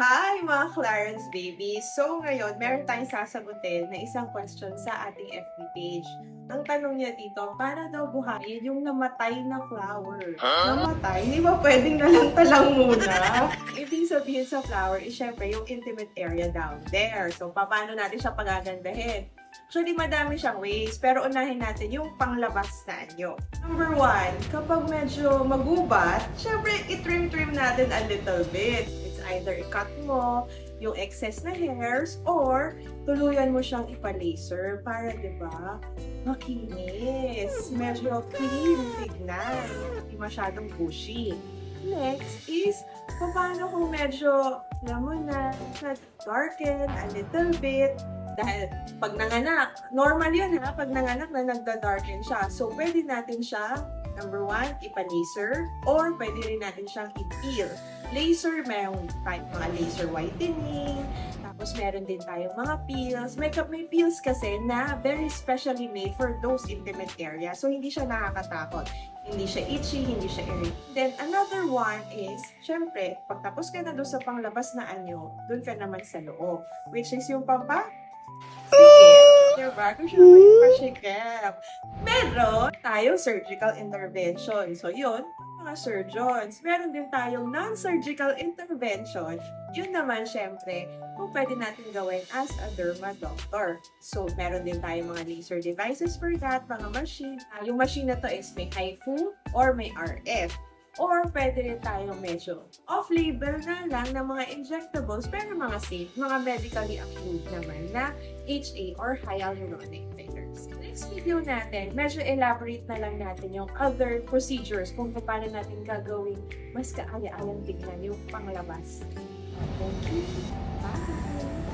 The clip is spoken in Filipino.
Hi mga Clarence baby! So ngayon, meron tayong sasagutin na isang question sa ating FB page. Ang tanong niya dito, para daw buhayin yung namatay na flower. Namatay? Hindi ba pwedeng nalang muna? Ibig sabihin sa flower is syempre yung intimate area down there. So paano natin siya pagagandahin? Actually, madami siyang ways, pero unahin natin yung panglabas na anyo. Number one, kapag medyo magubat, syempre, itrim-trim natin a little bit. Either i-cut mo yung excess na hairs or tuluyan mo siyang ipa-laser para, di ba, makinis. Medyo clean tignan. Hindi masyadong bushy. Next is, paano kung medyo, alam mo na, na-darken a little bit, dahil pag nanganak, normal yun ha, pag nanganak na nagda-darken siya. So, pwede natin siya, number one, ipa-laser, or pwede rin natin siyang i-peel. Laser, meron tayong mga laser whitening, tapos meron din tayong mga peels. May, may peels kasi na very specially made for those intimate areas. So, hindi siya nakakatakot. Hindi siya itchy, hindi siya irritating. Then, another one is, syempre, pagtapos ka na doon sa panglabas na anyo, doon ka naman sa loob. Which is yung pampa Kung siya may pasikip. Meron tayong surgical intervention. So, yun, mga surgeons. Meron din tayong non-surgical intervention. Yun naman, syempre, kung pwede natin gawin as a derma doctor. So, meron din tayong mga laser devices for that, mga machine. Ah, yung machine na to is may HIFU or may RF. Or pwede rin tayo medyo off-label na lang ng mga injectables pero mga safe, mga medically approved naman na HA or hyaluronic fillers. Next video natin, medyo elaborate na lang natin yung other procedures kung paano natin gagawin mas kaaya-ayang tignan yung panglabas. Thank you. Bye!